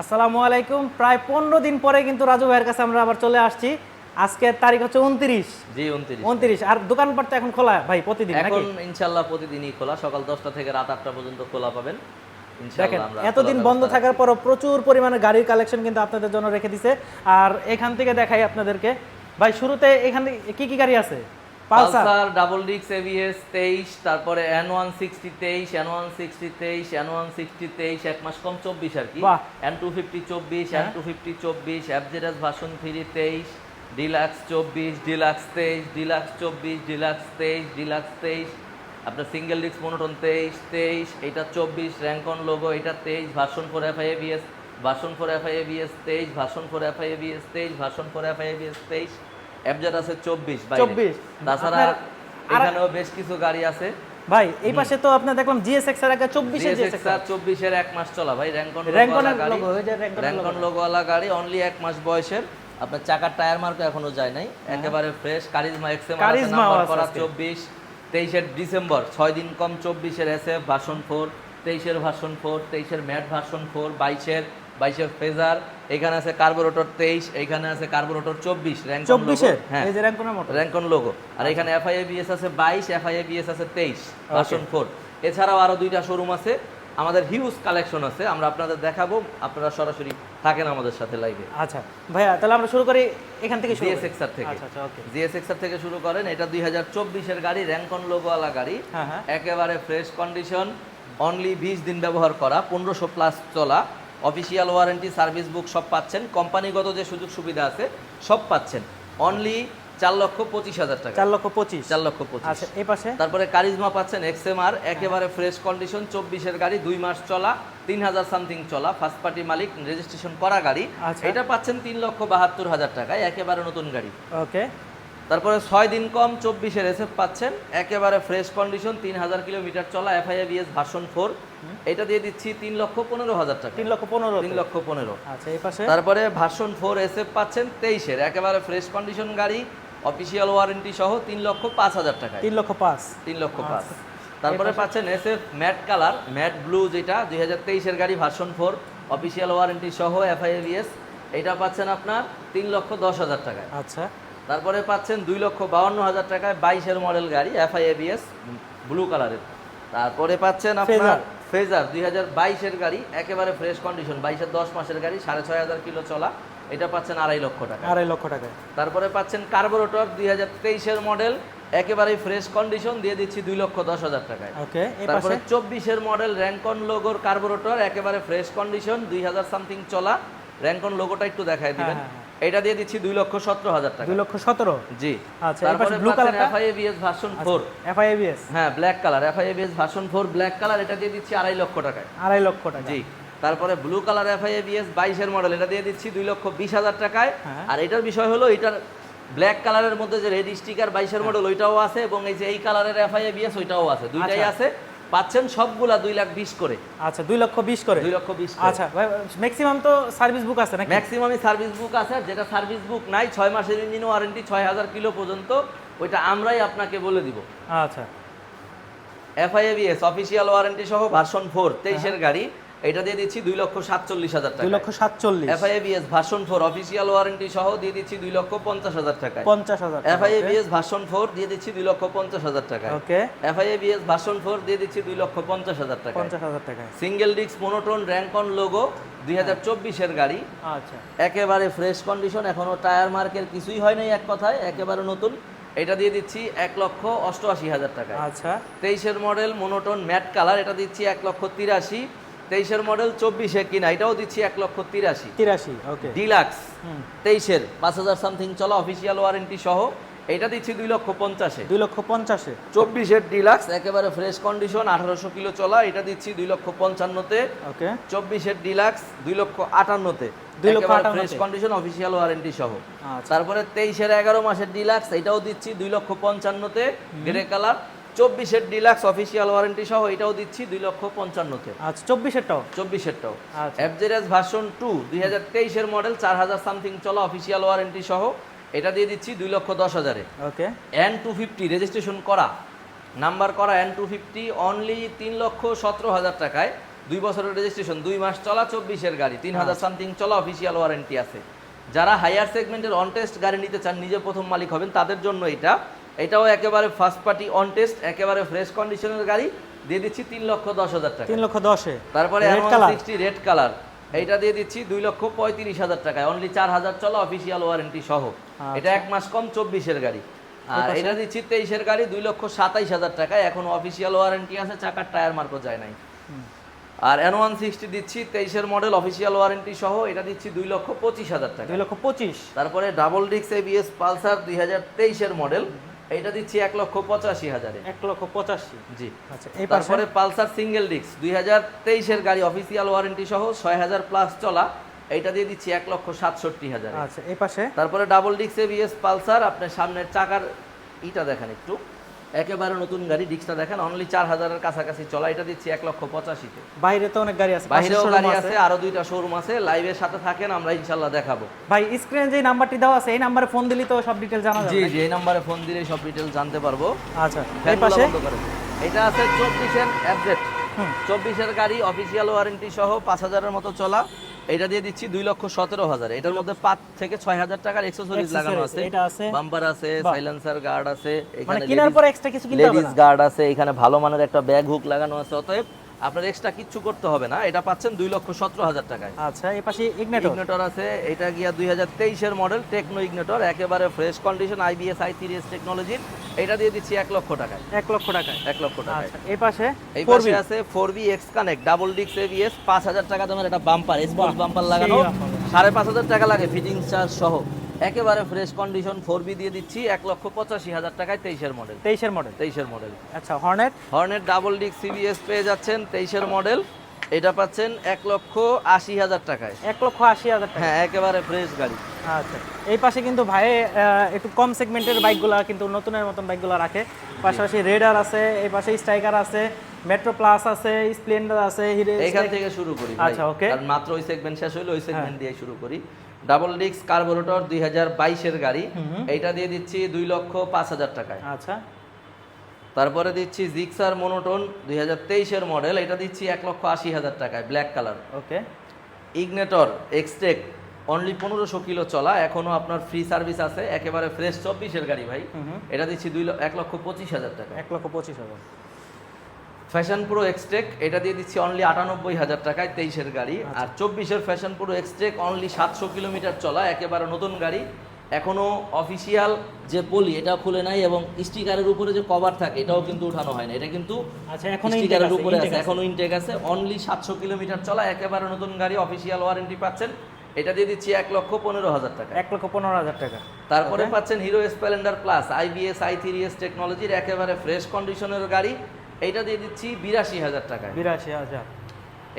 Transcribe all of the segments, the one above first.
আসসালামু আলাইকুম। প্রায় পনেরো দিন পরে কিন্তু রাজু ভাইয়ের কাছে আমরা আবার চলে আসছি। আজকের তারিখ হচ্ছে উনত্রিশ। জি উনত্রিশ। উনত্রিশ। আর দোকানপাট এখন খোলা ভাই প্রতিদিন এখন ইনশাল্লাহ প্রতিদিনই খোলা। সকাল দশটা থেকে রাত আটটা পর্যন্ত খোলা পাবেন। দেখেন এতদিন বন্ধ থাকার পরও প্রচুর পরিমাণে গাড়ির কালেকশন কিন্তু আপনাদের জন্য রেখে দিছে। আর এখান থেকে দেখাই আপনাদেরকে। ভাই শুরুতে এখানে কি কি গাড়ি আছে? পালসার ডাবল ডিক্স এভিএস তেইশ তারপরে এন ওয়ান সিক্সটি তেইশ এন ওয়ান সিক্সটি তেইশ এন ওয়ান সিক্সটি তেইশ এক মাস কম চব্বিশ আর কি। এন টু ফিফটি চব্বিশ এন। টু ফিফটি চব্বিশ অ্যাপজেডাস ভার্সন থ্রি তেইশ ডিলাক্স চব্বিশ ডিলাক্স তেইশ ডিলাক্স চব্বিশ ডিলাক্স তেইশ ডিলাক্স তেইশ আপনার সিঙ্গেল ডিস্ক মনোটন তেইশ তেইশ এটা চব্বিশ র্যাঙ্কন লোগো এটা তেইশ version four FI ABS version four FI ABS তেইশ ভার্সন ফোর এফআই এবিএস তেইশ ভার্সন ফোর এফআই এবিএস তেইশ অ্যাপজেড আছে চব্বিশ বাইরে। 24 তাছাড়া এখানেও বেশ কিছু গাড়ি আছে। ভাই এই পাশে তো আপনার দেখলাম জিএসএক্স এর আগে চব্বিশে জিএসএক্স জিএসএক্স চব্বিশের এক মাস চলা ভাই। র্যাঙ্কন লোগো র্যাঙ্কন লোগো গাড়ি। অনলি এক মাস বয়সের। আপনার চাকার টায়ার মার্ক এখনও যায় নাই। একেবারে ফ্রেশ কারিজমা এক্সএম কারিজমা করা। চব্বিশ। তেইশের ডিসেম্বর ছয় দিন কম চব্বিশের এসএফ ভার্সন ফোর তেইশের ভার্সন ফোর তেইশের ম্যাট ভার্সন ফোর বাইশের বাইশের ফেজার এখানে আছে কার্বোরেটর তেইশ এখানে আছে কার্বোরেটর চব্বিশ চব্বিশে হ্যাঁ। র্যাঙ্কন লোগো। আর এখানে এফআইএবিএস আছে বাইশ এফআইএবিএস আছে তেইশ ভার্সন ফোর। এছাড়াও আরও দুইটা শোরুম আছে। আমাদের হিউজ কালেকশন আছে। আমরা আপনাদের দেখাবো। আপনারা সরাসরি থাকেন আমাদের সাথে লাইভে আচ্ছা। ভাইয়া তাহলে আমরা শুরু করি এখান থেকে শুরু করি। জিএসএক্সআর থেকে। আচ্ছা আচ্ছা ওকে। জিএসএক্সআর থেকে শুরু করেন। এটা দুই হাজার চব্বিশের গাড়ি র্যাঙ্কন লোগোওয়ালা গাড়ি। হ্যাঁ হ্যাঁ। একেবারে ফ্রেশ কন্ডিশন অনলি বিশ দিন ব্যবহার করা পনেরোশো প্লাস চলা। অফিসিয়াল ওয়ারেন্টি সার্ভিস বুক সব পাচ্ছেন। কোম্পানিগত যে সুযোগ সুবিধা আছে সব পাচ্ছেন। অনলি চার লক্ষ পঁচিশ হাজার টাকা। চার লক্ষ পঁচিশ? চার লক্ষ পঁচিশ। আচ্ছা এই পাশে? তারপরে কারিজমা পাচ্ছেন এক্সএমআর একেবারে ফ্রেশ কন্ডিশন চব্বিশের গাড়ি দুই মাস চলা তিন হাজার সামথিং চলা ফার্স্ট পার্টি মালিক রেজিস্ট্রেশন করা গাড়ি। আচ্ছা। এটা পাচ্ছেন তিন লক্ষ বাহাত্তর হাজার টাকায় একেবারে নতুন গাড়ি। ওকে তারপরে ছয় দিন কম চব্বিশের এসএফ পাচ্ছেন। একেবারে ফ্রেশ কন্ডিশন তিন হাজার কিলোমিটার চলা এফআইএবিএস ভার্সন ফোর এটা দিয়ে দিচ্ছি তিন লক্ষ পনেরো হাজার টাকা। তিন লক্ষ পনেরো। তিন লক্ষ পনেরো। আচ্ছা এই পাশে? তারপরে ভার্সন ফোর এসএফ পাচ্ছেন তেইশের। একেবারে ফ্রেশ কন্ডিশন গাড়ি অফিসিয়াল ওয়ারেন্টি সহ তিন লক্ষ পাঁচ হাজার টাকা তিন লক্ষ পাঁচ। তিন লক্ষ পাঁচ। আচ্ছা। তারপরে পাচ্ছেন S F matte colour matte blue যেটা দুই হাজার তেইশের গাড়ি ভার্সন ফোর অফিসিয়াল ওয়ারেন্টি সহ এফআইএবিএস এটা পাচ্ছেন আপনার তিন লক্ষ দশ হাজার টাকায়। আচ্ছা। তারপরে পাচ্ছেন দুই লক্ষ বাউন্ন হাজার টাকায় বাইশের মডেল গাড়ি এফআইএবিএস ব্লু কালারের তারপরে পাচ্ছেন আপনার ফেজার দুই হাজার বাইশের গাড়ি একেবারে ফ্রেশ কন্ডিশন বাইশের দশ মাসের গাড়ি সাড়ে ছয় হাজার কিলো চলা। এটা পাচ্ছেন আড়াই লক্ষ টাকা আড়াই লক্ষ টাকা তারপরে পাচ্ছেন কার্বোরেটর দুই হাজার তেইশের মডেল একেবারেই ফ্রেশ কন্ডিশন দিয়ে দিচ্ছি দুই লক্ষ দশ হাজার টাকায়। ওকে তারপরে চব্বিশের মডেল র্যাঙ্কন লোগোর কার্বোরেটর একেবারে ফ্রেশ কন্ডিশন দুই হাজার সামথিং চলা। র্যাঙ্কন লোগোটা একটু দেখায় দিবেন। হ্যাঁ, এটা দিয়ে দিচ্ছি দুই লক্ষ সতেরো হাজার টাকা। দুই লক্ষ সতেরো? জি। আচ্ছা, তারপরে পাচ্ছেন colourটা? FI ABS version four FI ABS হ্যাঁ black colour FI ABS version four black colour এটা দিয়ে দিচ্ছি আড়াই লক্ষ টাকায়। আড়াই লক্ষ টাকা। জি তারপরে ব্লু কালার এফআইএবিএস বাইশের মডেল এটা দিয়ে দিচ্ছি দুই লক্ষ বিশ হাজার টাকায়। হ্যাঁ। আর এটার বিষয় হলো এটার ব্ল্যাক কালারের মধ্যে যে রেড স্টিকার বাইশের মডেল ওইটাও আছে এবং এই যে এই কালারের এফআইএবিএস ওইটাও আছে। দুইটাই আচ্ছা। আছে। পাচ্ছেন সবগুলা দুই লাখ বিশ করে। আচ্ছা দুই লক্ষ বিশ করে? দুই লক্ষ বিশ আচ্ছা ভাই ম্যাক্সিমাম তো সার্ভিস বুক আছে না ম্যাক্সিমামই সার্ভিস বুক আছে আর যেটা সার্ভিস বুক নাই ছয় মাসের ইঞ্জিন ওয়ারেন্টি ছয় হাজার কিলো পর্যন্ত ওইটা আমরাই আপনাকে বলে দিব। আচ্ছা। এফআইএবিএস অফিসিয়াল ওয়ারেন্টি সহ ভার্সন ফোর তেইশের গাড়ি। এটা দিয়ে দিচ্ছি দুই লক্ষ সাতচল্লিশ হাজার টাকা দুই লক্ষ সাতচল্লিশ। FI ABS version four official warranty সহ দিয়ে দিচ্ছি দুই লক্ষ পঞ্চাশ হাজার টাকা পঞ্চাশ হাজার এফআইএবিএস ভার্সন ফোর দিয়ে দিচ্ছি দুই লক্ষ পঞ্চাশ হাজার টাকা ওকে। এফআইএবিএস ভার্সন ফোর দিয়ে দিচ্ছি দুই লক্ষ পঞ্চাশ হাজার টাকা পঞ্চাশ হাজার টাকা সিঙ্গেল ডিস্ক মোনোটোন র্যাঙ্কন লোগো দুই হাজার চব্বিশের গাড়ি। আচ্ছা। একেবারে ফ্রেশ কন্ডিশন এখনও টায়ার মার্কের কিছুই হয় নাই এক কথায় একেবারে নতুন। এটা দিয়ে দিচ্ছি এক লক্ষ অষ্টআশি হাজার টাকা আচ্ছা। তেইশের মডেল মোনোটোন ম্যাট কালার এটা দিচ্ছি এক লক্ষ তিরাশি। তেইশের মডেল চব্বিশে কিনা এটাও দিচ্ছি এক লক্ষ তিরাশি। তিরাশি ওকে ডিলাক্স। হুম। তেইশের পাঁচ হাজার সামথিং চলা অফিসিয়াল ওয়ারেন্টি সহ এটা দিচ্ছি দুই লক্ষ পঞ্চাশে। দুই লক্ষ পঞ্চাশে। চব্বিশের ডিলাক্স একেবারে ফ্রেশ কন্ডিশন আঠারোশো কিলো চলা এটা দিচ্ছি দুই লক্ষ পঞ্চান্নতে। ওকে চব্বিশের ডিলাক্স দুই লক্ষ আটান্নতে। দুই লক্ষ ফ্রেশ কন্ডিশন অফিসিয়াল ওয়ারেন্টি সহ। আচ্ছা। তারপরে তেইশের এগারো মাসের ডিলাক্স এটাও দিচ্ছি দুই লক্ষ পঞ্চান্নতে। গ্রে কালার চব্বিশের ডিলাক্স অফিসিয়াল ওয়ারেন্টি সহ এটাও দিচ্ছি দুই লক্ষ পঞ্চান্নতে আচ্ছা চব্বিশেরটাও? চব্বিশেরটাও। আচ্ছা। এফজেডএস ভার্সন টু দুই হাজার তেইশের মডেল চার হাজার সামথিং চলা অফিসিয়াল ওয়ারেন্টি সহ এটা দিয়ে দিচ্ছি দুই লক্ষ দশ হাজারে। Okay. N two fifty registration করা। নাম্বার করা এন টু ফিফটি অনলি তিন লক্ষ সতেরো হাজার টাকায়। দুই বছরের রেজিস্ট্রেশন দুই মাস চলা চব্বিশের গাড়ি তিন হাজার সামথিং চলা অফিসিয়াল ওয়ারেন্টি আছে। যারা হায়ার সেগমেন্টের অন টেস্ট গাড়ি নিতে চান নিজে প্রথম মালিক হবেন তাদের জন্য এটা এটাও একেবারে ফার্স্ট পার্টি অন টেস্ট একেবারে ফ্রেশ কন্ডিশনের গাড়ি। দিয়ে দিচ্ছি তিন লক্ষ দশ হাজার টাকা। তিন লক্ষ দশে। তারপরে red colour sixty red colour এইটা দিয়ে দিচ্ছি দুই লক্ষ পঁয়ত্রিশ হাজার টাকায়। অনলি চার হাজার চলা অফিসিয়াল ওয়ারেন্টি সহ। এটা এক মাস কম চব্বিশের গাড়ি। আর এটা দিচ্ছি তেইশের গাড়ি দুই লক্ষ সাতাইশ হাজার টাকায়। এখন অফিসিয়াল ওয়ারেন্টি আছে চাকার টায়ার মার্কও যায় নাই। আর এন ওয়ান সিক্সটি দিচ্ছি তেইশের মডেল অফিসিয়াল ওয়ারেন্টি সহ। এটা দিচ্ছি দুই লক্ষ পঁচিশ হাজার টাকা দুই লক্ষ পঁচিশ। তারপরে ডাবল ডিক্স এবিএস পালসার দুই হাজার তেইশের মডেল এটা দিচ্ছি এক লক্ষ পঁচাশি হাজারে। এক লক্ষ পঁচাশি। জি। আচ্ছা এই তারপরে পালসার সিঙ্গেল ডিস্ক দুই হাজার তেইশের গাড়ি অফিসিয়াল ওয়ারেন্টি সহ ছয় হাজার প্লাস চলা। এইটা দিয়ে দিচ্ছি এক লক্ষ সাতষট্টি হাজার। আচ্ছা এই পাশে তারপরে ডাবল ডিস্ক এবিএস পালসার আপনার সামনের চাকার ইটা দেখেন একটু। একেবারে নতুন গাড়ি ডিস্কটা দেখেন অনলি চার হাজারের কাছাকাছি চলা এটা দিচ্ছি এক লক্ষ পঁচাশিতে। বাইরে তো অনেক গাড়ি আছে বাইরেও গাড়ি আছে। আরও দুইটা শোরুম আছে লাইভের সাথে থাকেন আমরা ইনশাল্লাহ দেখাবো। ভাই স্ক্রিনে যে নাম্বারটি দেওয়া আছে এই নাম্বারে ফোন দিলি তো সব ডিটেল জানা যাবে জি জি এই নাম্বারে ফোন দিলে সব ডিটেল জানতে পারব। আচ্ছা এই পাশে? এটা আছে চব্বিশের অ্যাপডেট চব্বিশের গাড়ি অফিসিয়াল ওয়ারেন্টি সহ পাঁচ হাজারের মতো চলা। এটা দিয়ে দিচ্ছি দুই লক্ষ সতেরো হাজার। এটার মধ্যে পাঁচ থেকে ছয় হাজার টাকার এক্সেসরিজ লাগানো আছে। বাম্পার আছে। সাইলেন্সার গার্ড আছে মানে এখানে কেনার পর এক্সট্রা কিছু কিনতে হবে লেডিস গার্ড আছে এখানে ভালো মানের একটা ব্যাগ হুক লাগানো আছে অতএব আপনার এক্সট্রা কিচ্ছু করতে হবে না। এটা পাচ্ছেন দুই লক্ষ সতেরো হাজার টাকায়। আচ্ছা এই পাশে ইগনেটর ইগনেটর আছে। এটা গিয়া দুই হাজার তেইশের মডেল টেকনো ইগনেটর একেবারে fresh condition IBS I S টেকনোলজির এটা দিয়ে দিচ্ছি এক লক্ষ টাকায়। এক লক্ষ টাকায়। এক লক্ষ টাকায়। আচ্ছা এই পাশে এই পাশে আছে four V X connect double ডিক্স এবিএস পাঁচ হাজার টাকা দামের একটা বাম্পার স্পোর্টস বাম্পার লাগানো। সাড়ে পাঁচ হাজার টাকা লাগে ফিটিং চার্জ সহ। একেবারে ফ্রেশ কন্ডিশন ফোর বি দিয়ে দিচ্ছি এক লক্ষ পঁচাশি হাজার টাকায় তেইশের মডেল তেইশের মডেল তেইশের মডেল আচ্ছা হর্নেট হর্নের ডাবল ডিক্স সিবিএস পেয়ে যাচ্ছেন তেইশের মডেল এটা পাচ্ছেন এক লক্ষ আশি হাজার টাকায়। এক লক্ষ আশি হাজার টাকা। হ্যাঁ একেবারে ফ্রেশ গাড়ি। আচ্ছা এই পাশে কিন্তু ভাই একটু কম সেগমেন্টের বাইকগুলো কিন্তু নতুনের মতন বাইকগুলো রাখে। পাশাপাশি রেডার আছে এই পাশে স্ট্রাইকার আছে মেট্রো প্লাস আছে স্প্লেন্ডার আছে হিরো এইখান থেকে শুরু করি। আচ্ছা. কারণ মাত্র ওই সেগমেন্ট শেষ হইল ওই সেগমেন্ট দিয়ে শুরু করি। ডাবল ডিক্স কার্বোরেটর দুই হাজার বাইশের গাড়ি। এইটা দিয়ে দিচ্ছি দুই লক্ষ পাঁচ হাজার টাকায়। আচ্ছা। তারপরে দিচ্ছি জিক্সার মনোটন দুই হাজার তেইশের মডেল। এটা দিচ্ছি এক লক্ষ আশি হাজার টাকায় black colour. Okay. Ignitor Xtec only পনেরোশো কিলো চলা এখনও আপনার ফ্রি সার্ভিস আছে একেবারে ফ্রেশ চব্বিশের গাড়ি ভাই। এটা দিচ্ছি দুই এক লক্ষ পঁচিশ হাজার টাকা এক লক্ষ পঁচিশ হাজার। ফ্যাশন প্রো এক্সটেক এটা দিয়ে দিচ্ছি অনলি আটানব্বই হাজার টাকায় তেইশের গাড়ি। আর চব্বিশের ফ্যাশন প্রো এক্সটেক অনলি সাতশো কিলোমিটার চলা একেবারে নতুন গাড়ি। এখনও অফিসিয়াল যে বলি এটা খুলে নাই এবং স্টিকারের উপরে যে কভার থাকে এটাও কিন্তু উঠানো হয় না। এটা কিন্তু আচ্ছা স্টিকারের উপরে আছে। এখনও ইনটেক আছে। অনলি সাতশো কিলোমিটার চলা একেবারে নতুন গাড়ি অফিসিয়াল ওয়ারেন্টি পাচ্ছেন। এটা দিয়ে দিচ্ছি এক লক্ষ পনেরো হাজার টাকা। এক লক্ষ পনেরো হাজার টাকা। তারপরে পাচ্ছেন Hero Splendor plus IBS I three S টেকনোলজির একেবারে ফ্রেশ কন্ডিশনের গাড়ি। এইটা দিয়ে দিচ্ছি বিরাশি হাজার টাকায়। বিরাশি হাজার।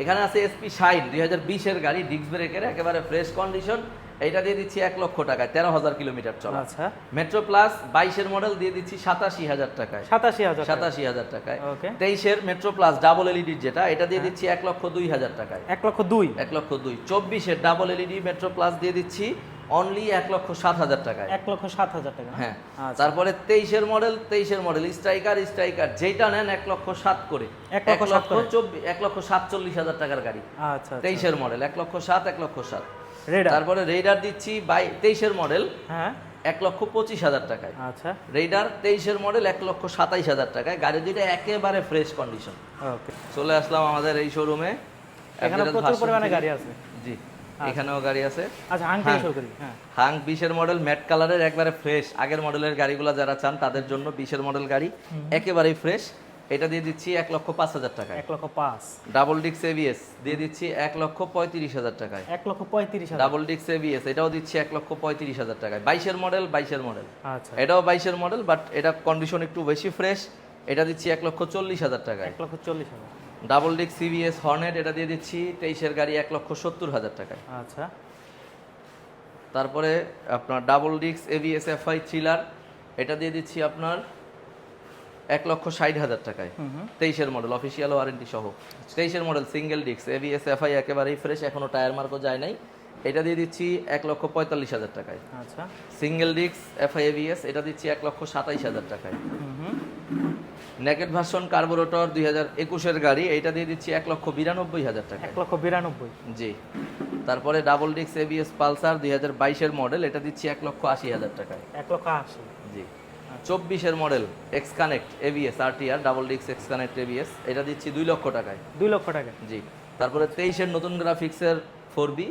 এখানে আছে এসপি শাইন দুই হাজার বিশের গাড়ি ডিস্ক ব্রেকের একেবারে ফ্রেশ কন্ডিশন এইটা দিয়ে দিচ্ছি এক লক্ষ টাকায় তেরো হাজার কিলোমিটার চলা। আচ্ছা। মেট্রো প্লাস বাইশের মডেল দিয়ে দিচ্ছি সাতাশি হাজার টাকায়। সাতাশি হাজার সাতাশি হাজার টাকায়। ওকে তেইশের মেট্রো প্লাস ডাবল এলইডির যেটা এটা দিয়ে দিচ্ছি এক লক্ষ দুই হাজার টাকায়। এক লক্ষ দুই। এক লক্ষ দুই। চব্বিশের ডাবল এলইডি মেট্রো প্লাস দিয়ে দিচ্ছি অনলি এক লক্ষ সাত হাজার টাকায়। এক লক্ষ সাত হাজার টাকা। হ্যাঁ আচ্ছা। তারপরে তেইশের মডেল তেইশের মডেল স্ট্রাইকার স্ট্রাইকার যেটা নেন এক লক্ষ সাত করে। এক লক্ষ চব্বিশ এক লক্ষ সাতচল্লিশ হাজার টাকার গাড়ি। আচ্ছা তেইশের মডেল এক লক্ষ সাত এক লক্ষ সাত। রেডার তারপরে রেইডার দিচ্ছি বাই তেইশের মডেল হ্যাঁ। এক লক্ষ পঁচিশ হাজার টাকায়। আচ্ছা। রেইডার তেইশের মডেল এক লক্ষ সাতাইশ হাজার টাকায়। গাড়ি দুইটা একেবারে ফ্রেশ কন্ডিশন ওকে চলে আসলাম আমাদের এই শোরুমে এখানে প্রচুর পরিমাণে গাড়ি আছে। জি। এখানেও গাড়ি আছে। আচ্ছা হাং হ্যাঁ। বিশের মডেল ম্যাট কালারের একবারে ফ্রেশ। আগের মডেলের গাড়িগুলো যারা চান তাদের জন্য বিশের মডেল গাড়ি একেবারেই ফ্রেশ। এটা দিয়ে দিচ্ছি এক লক্ষ পাঁচ হাজার টাকায়। এক লক্ষ পাঁচ। ডাবল ডিক্স এবিএস দিয়ে দিচ্ছি এক লক্ষ পঁয়ত্রিশ হাজার টাকায়। এক লক্ষ পঁয়ত্রিশ ডাবল ডিক্স এবিএস এটাও দিচ্ছি এক লক্ষ পঁয়ত্রিশ হাজার টাকায়। বাইশের মডেল বাইশের মডেল। আচ্ছা। এটাও বাইশের মডেল বাট এটা কন্ডিশন একটু বেশি ফ্রেশ এটা দিচ্ছি এক লক্ষ চল্লিশ হাজার টাকায়। এক লক্ষ চল্লিশ হাজার। ডাবল ডিক্স সিবিএস হর্নেট এটা দিয়ে দিচ্ছি তেইশের গাড়ি এক লক্ষ সত্তর হাজার টাকায়। আচ্ছা। তারপরে আপনার ডাবল ডিক্স এভিএস এফআই থ্রিলার এটা দিয়ে দিচ্ছি আপনার এক লক্ষ ষাট হাজার টাকায়। তেইশের মডেল অফিসিয়াল ওয়ারেন্টি সহ। তেইশের মডেল সিঙ্গেল ডিক্স এভিএস এফআই একেবারেই ফ্রেশ এখনও টায়ার মার্কও যায় নাই। এটা দিয়ে দিচ্ছি এক লক্ষ পঁয়তাল্লিশ হাজার টাকায়। আচ্ছা। সিঙ্গেল ডিক্স এফআই এভিএস এটা দিচ্ছি এক লক্ষ সাতাইশ হাজার টাকায়। নেকেট ভার্সন কার্বোরেটর দুই হাজার একুশের গাড়ি এটা দিয়ে দিচ্ছি এক লক্ষ বিরানব্বই হাজার টাকা। এক লক্ষ বিরানব্বই। জি। তারপরে ডাবল ডিক্স এবিএস পালসার দুই হাজার বাইশের মডেল এটা দিচ্ছি এক লক্ষ আশি হাজার টাকায়। এক লক্ষ আশি। জি। চব্বিশের model X connect ABS RTR double ডিক্স এক্স কানেক্ট এবিএস এটা দিচ্ছি দুই লক্ষ টাকায়। দুই লক্ষ টাকা জি। তারপরে তেইশের নতুন গ্রাফিক্সের ফোর বি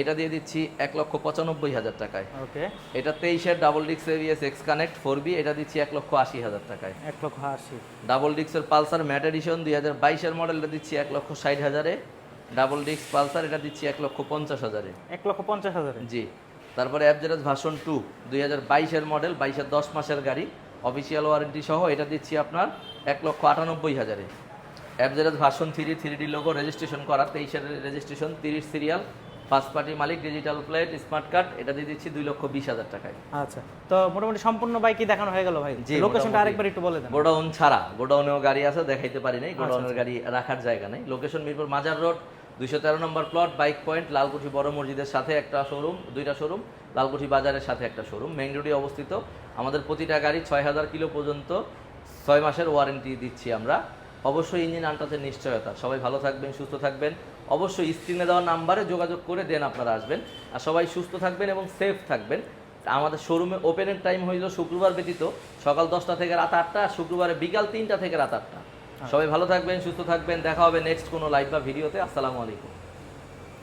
এটা দিয়ে দিচ্ছি এক লক্ষ পঁচানব্বই হাজার টাকায়। ওকে। এটা তেইশের ডাবল ডিক্স ABS X connect four V এটা দিচ্ছি এক লক্ষ আশি হাজার টাকায়। এক লক্ষ আশি। ডাবল ডিক্সের পালসার ম্যাট এডিশন দুই হাজার বাইশের মডেলটা দিচ্ছি এক লক্ষ ষাট হাজারে। ডাবল ডিক্স পালসার এটা দিচ্ছি এক লক্ষ পঞ্চাশ হাজারে। এক লক্ষ পঞ্চাশ হাজারে? জি। তারপরে অ্যাপজেরাস ভার্সন টু দুই হাজার বাইশের মডেল বাইশের দশ মাসের গাড়ি অফিসিয়াল ওয়ারেন্টি সহ এটা দিচ্ছি আপনার এক লক্ষ আটানব্বই হাজারে। অ্যাপজেরাস version three three D logo registration করা তেইশের রেজিস্ট্রেশন তিরিশ সিরিয়াল ফার্স্ট পার্টি মালিক ডিজিটাল প্লেট স্মার্ট কার্ড এটা দিয়ে দিচ্ছি দুই লক্ষ বিশ হাজার টাকায়। আচ্ছা তো মোটামুটি সম্পূর্ণ বাইকই দেখানো হয়ে গেল ভাই? জি, লোকেশনটা আরেকবার একটু বলে দেন। গোডাউন ছাড়া গোডাউনেও গাড়ি আছে দেখাইতে পারি নাই আচ্ছা, গোডাউনের গাড়ি রাখার জায়গা নেই। লোকেশন মিরপুর মাজার রোড দুইশো তেরো নম্বর প্লট বাইক পয়েন্ট লালকুঠি বড় মসজিদের সাথে একটা শোরুম দুইটা শোরুম লালকুঠি বাজারের সাথে একটা শোরুম মেইন রোডে অবস্থিত। আমাদের প্রতিটা গাড়ি ছয় হাজার কিলো পর্যন্ত ছয় মাসের ওয়ারেন্টি দিচ্ছি আমরা। অবশ্যই ইঞ্জিন আনটাতে নিশ্চয়তা। সবাই ভালো থাকবেন সুস্থ থাকবেন। অবশ্যই স্ক্রিনে দেওয়া নাম্বারে যোগাযোগ করে দেন আপনারা আসবেন। আর সবাই সুস্থ থাকবেন এবং সেফ থাকবেন। আমাদের শোরুমে ওপেনের টাইম হইল শুক্রবার ব্যতীত সকাল দশটা থেকে রাত আটটা আর শুক্রবারে বিকাল তিনটা থেকে রাত আটটা। সবাই ভালো থাকবেন সুস্থ থাকবেন। দেখা হবে নেক্সট কোনো লাইভ বা ভিডিওতে আসসালামু আলাইকুম।